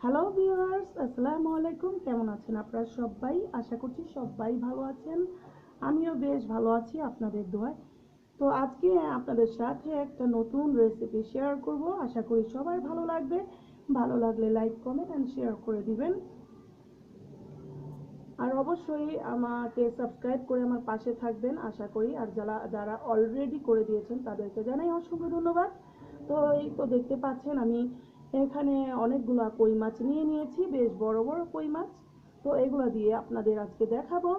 Hello viewers আসসালামু আলাইকুম কেমন আছেন আপনারা সবাই? আশা করছি সবাই ভালো আছেন। আমিও বেশ ভালো আছি আপনাদের দোয়ায়। তো আজকে আপনাদের সাথে একটা নতুন রেসিপি শেয়ার করব। আশা করি সবাই ভালো লাগবে। ভালো লাগলে লাইক কমেন্ট অ্যান্ড শেয়ার করে দিবেন। আর অবশ্যই আমাকে সাবস্ক্রাইব করে আমার পাশে থাকবেন। আশা করি আর যারা যারা অলরেডি করে দিয়েছেন, তাদেরকে জানাই অসংখ্য ধন্যবাদ। তো এই তো দেখতে পাচ্ছেন আমি এখানে অনেকগুলো কই মাছ নিয়ে নিয়েছি, বেশ বড় বড় কই মাছ। তো এগুলো দিয়ে আপনাদের আজকে দেখাবো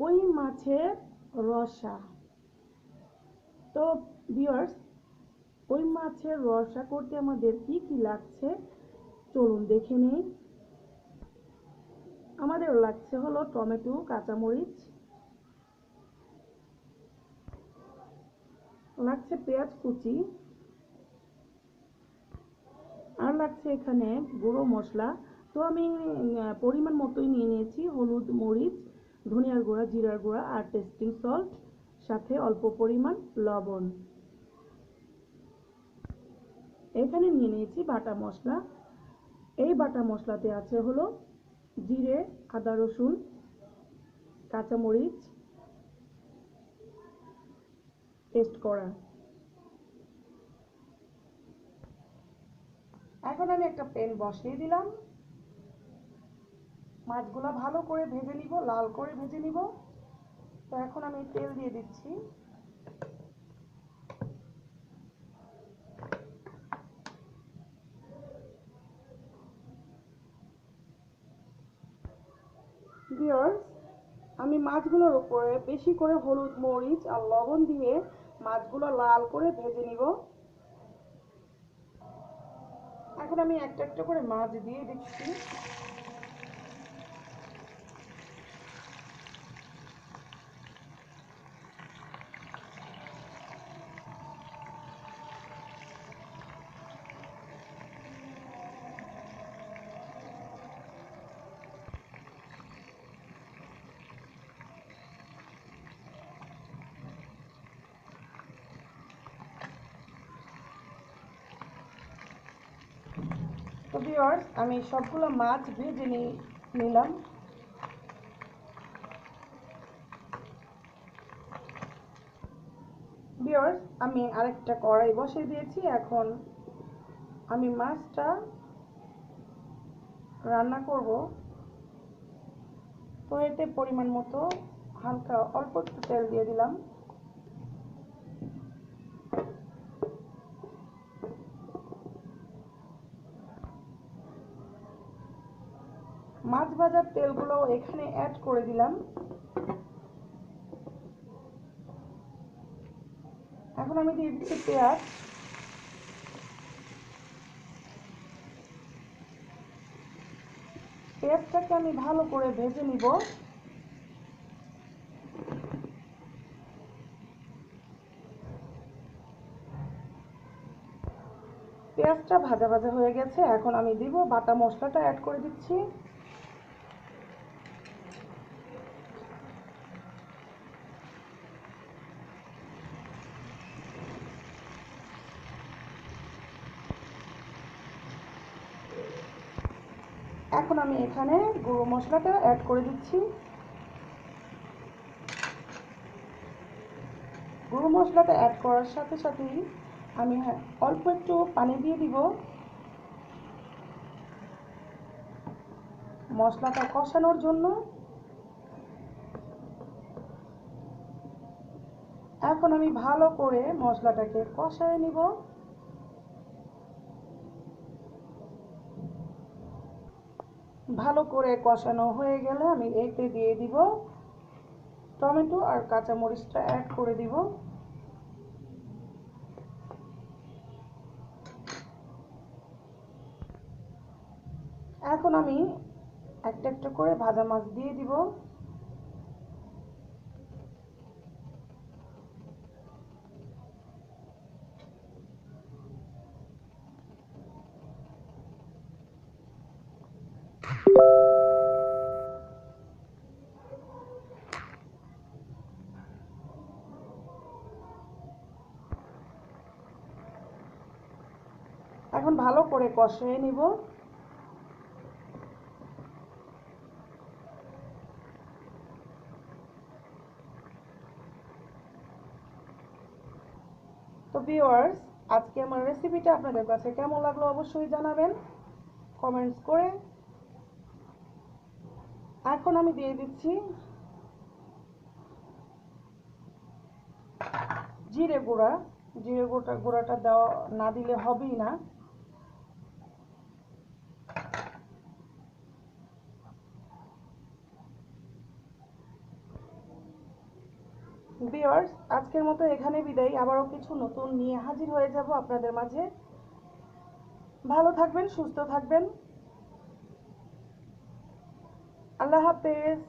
কই মাছের রসা। তো ভিউয়ার্স কই মাছের রসা করতে আমাদের কি কি লাগছে, চলুন দেখে নেই। আমাদের লাগছে হলো টমেটো, কাঁচামরিচ। লাগছে পেঁয়াজ কুচি। আর লাগছে এখানে গুঁড়ো মশলা। তো আমি পরিমাণ মতোই নিয়ে নিয়েছি। হলুদ, মরিচ, ধনিয়ার গুঁড়া, জিরার গুঁড়া আর টেস্টিং সল্ট, সাথে অল্প পরিমাণ লবণ। এখানে নিয়ে নিয়েছি বাটা মশলা। এই বাটা মশলাতে আছে হলো জিরে, আদা, রসুন, কাঁচামরিচ, পেস্ট করা। এখন আমি একটা প্যান বসিয়ে দিলাম। মাছগুলো ভালো করে ভেজে নিব, লাল করে ভেজে নিব। তো এখন আমি তেল দিয়ে দিচ্ছি। আমি মাছগুলোর উপরে বেশি করে হলুদ, মরিচ আর লবণ দিয়ে মাছগুলো লাল করে ভেজে নিব। এখন আমি একটা একটা করে মাছ দিয়ে দিচ্ছি। তো ভিউয়ার্স আমি সবগুলো মাছ ভেজে নিলাম। ভিউয়ার্স আমি আরেকটা কড়াই বসিয়ে দিয়েছি। এখন আমি মাছটা রান্না করব। তো এতে পরিমাণ মতো হালকা অল্প একটু তেল দিয়ে দিলাম। মাছ ভাজার তেলগুলো এখানে অ্যাড করে দিলাম। এখন আমি দিয়ে দিচ্ছি পেঁয়াজ। পেঁয়াজটাকে আমি ভালো করে ভেজে নিব। পেঁয়াজটা ভাজা ভাজা হয়ে গেছে। এখন আমি দিব বাটা মশলাটা অ্যাড করে দিচ্ছি। এখন আমি এখানে গুঁড়ো মশলাটা অ্যাড করে দিচ্ছি। গুঁড়ো মশলাটা অ্যাড করার সাথে সাথেই আমি অল্প একটু পানি দিয়ে দিব। মশলাটা কষানোর জন্য। এখন আমি ভালো করে মশলাটাকে কষায় নিব। ভালো করে কষানো হয়ে গেলে আমি এতে দিয়ে দিব টমেটো আর কাঁচামরিচটা অ্যাড করে দিব। এখন আমি একটা একটা করে ভাজা মাছ দিয়ে দিব। এখন ভালো করে কষিয়ে নিব। তো ভিওয়ার্স আজকে আমার রেসিপিটা আপনাদের কাছে কেমন লাগল অবশ্যই জানাবেন। কমেন্টস করে। এখন আমি দিয়ে দিচ্ছি জিরে গুঁড়া। জিরে গুঁড়া, গুঁড়াটা দেওয়া না দিলে হবেই না। ভিউয়ার্স আজকের মতো এখানে বিদায়। আবারও কিছু নতুন নিয়ে হাজির হয়ে যাব আপনাদের মাঝে। ভালো থাকবেন, সুস্থ থাকবেন। আল্লাহ হাফেজ।